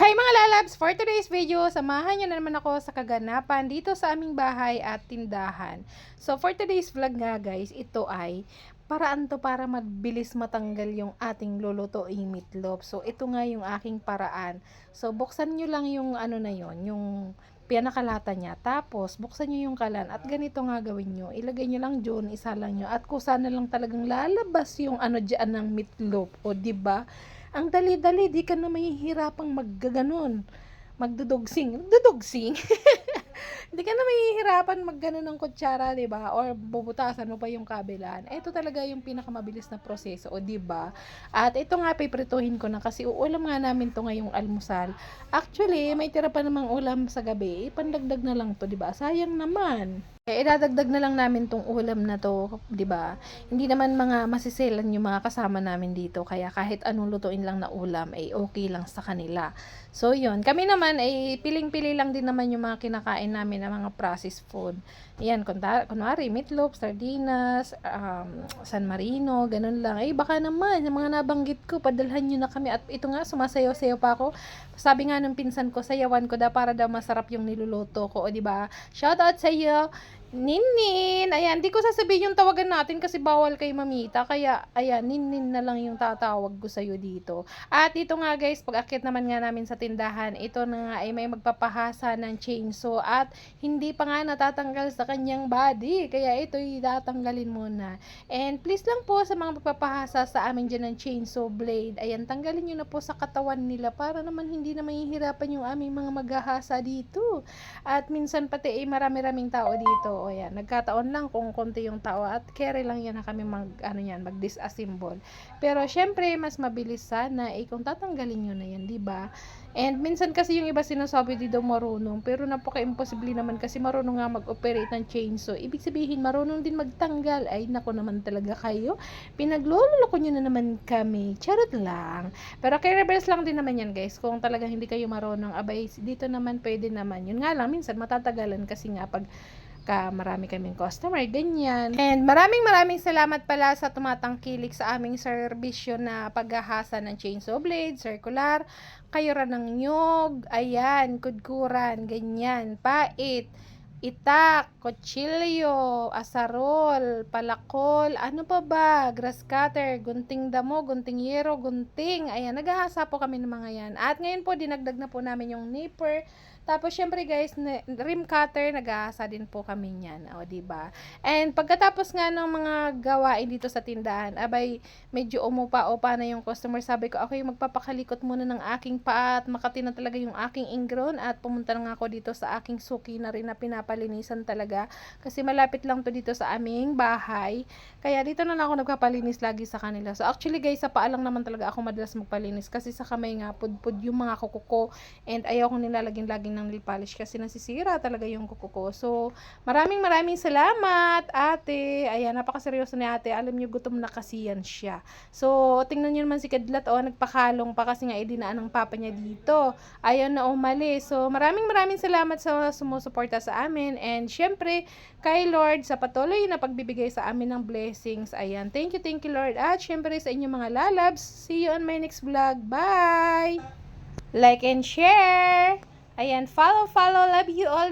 Hi mga lalabs! For today's video, samahan nyo na naman ako sa kaganapan dito sa aming bahay at tindahan. So for today's vlog nga guys, ito ay paraan to para mabilis matanggal yung ating lulutuing meatloaf. So ito nga yung aking paraan. So buksan nyo lang yung ano na yon yung pinakalata niya. Tapos, buksan nyo yung kalan at ganito nga gawin nyo. Ilagay nyo lang dyan, isa lang nyo. At kusa na lang talagang lalabas yung ano dyan ng meatloaf. O, ba Ang dali-dali, di ka na mahihirapang maggaganon. Magdudugsing. Dudugsing? Hindi ka na mahihirapan maggano ng kutsara, 'di ba? Or bubutasan mo pa yung kabilaan. Ito talaga yung pinakamabilis na proseso, o 'di ba? At ito nga piprituhin ko na kasi uulam nga namin to ngayong almusal. Actually, may tira pa namang ulam sa gabi. Ipandagdag na lang to, 'di ba? Sayang naman. Eh, idadagdag na lang namin tong ulam na to, 'di ba? Hindi naman mga masiselan yung mga kasama namin dito, kaya kahit anong lutuin lang na ulam ay okay lang sa kanila. So, yun. Kami naman ay piling-pili lang din naman yung mga kinakain namin na mga processed food. Yan, kunta, kunwari, meatloaf, sardinas, um, San Marino, ganun lang. Eh, baka naman, yung mga nabanggit ko, padalhan nyo na kami. At ito nga, sumasayaw-sayaw pa ako. Sabi nga ng pinsan ko, sayawan ko da para daw masarap yung niluluto ko. O, di ba? Shout out sa iyo. Ninnin! Ayan, di ko sasabihin yung tawagan natin kasi bawal kay mamita. Kaya, ayan, Ninnin na lang yung tatawag ko sa'yo dito. At ito nga guys, pag akit naman nga namin sa tindahan, ito na nga ay may magpapahasa ng chainsaw at hindi pa nga natatanggal sa kanyang body. Kaya ito tatanggalin muna. And please lang po sa mga magpapahasa sa amin dyan ng chainsaw blade. Ayan, tanggalin nyo na po sa katawan nila para naman hindi na mahihirapan yung aming mga maghahasa dito. At minsan pati ay marami-raming tao dito. O yan, nagkataon lang kung konti yung tao at carry lang yan na kami mag, ano yan, mag disassemble. Pero syempre, mas mabilis sana eh kung tatanggalin nyo na yan, di ba? And minsan kasi yung iba sinasabi di daw marunong, pero napaka-imposible naman kasi marunong nga mag-operate ng chainsaw. Ibig sabihin, marunong din magtanggal. Ay, nako naman talaga kayo. Pinagloloko nyo na naman kami. Charot lang. Pero kay reverse lang din naman yan, guys. Kung talaga hindi kayo marunong, abay, dito naman pwede naman. Yun nga lang, minsan matatagalan kasi nga pag ka marami kaming customer, ganyan. And maraming maraming salamat pala sa tumatangkilik sa aming serbisyo na paghahasa ng chainsaw blade, circular, kayura ng nyog, ayan, kudkuran, ganyan, pait, itak, kutsilyo, asarol, palakol, ano pa ba, grass cutter, gunting damo, gunting yero, gunting, ayan, naghahasa po kami ng mga yan. At ngayon po, dinagdag na po namin yung nipper, tapos, syempre guys, rim cutter, nag-aasa din po kami niyan. O, ba diba? And pagkatapos nga ng mga gawain dito sa tindahan, abay, medyo umupa-upa na yung customer. Sabi ko, ako yung magpapakalikot muna ng aking paa at makati na talaga yung aking ingron at pumunta na nga ako dito sa aking suki na rin na pinapalinisan talaga. Kasi malapit lang to dito sa aming bahay. Kaya dito na lang ako nagpapalinis lagi sa kanila. So, actually guys, sa paa lang naman talaga ako madalas magpalinis. Kasi sa kamay nga, pudpud yung mga kuko ko. And ayaw ko nilalaging laging ng nail polish kasi nasisira talaga yung kuko ko. So, maraming maraming salamat, ate. Ayan, napakaseryoso ni ate. Alam niyo, gutom na kasi yan siya. So, tingnan niyo naman si Kadlat, oh, nagpakalong pa kasi nga idinaan ng papa niya dito. Ayaw na umali. So, maraming maraming salamat sa sumusuporta sa amin. And, syempre, kay Lord sa patuloy na pagbibigay sa amin ng blessings. Ayan, thank you, thank you, Lord. At, syempre, sa inyong mga lalabs. See you on my next vlog. Bye! Like and share! Ayan, follow, follow. Love you all.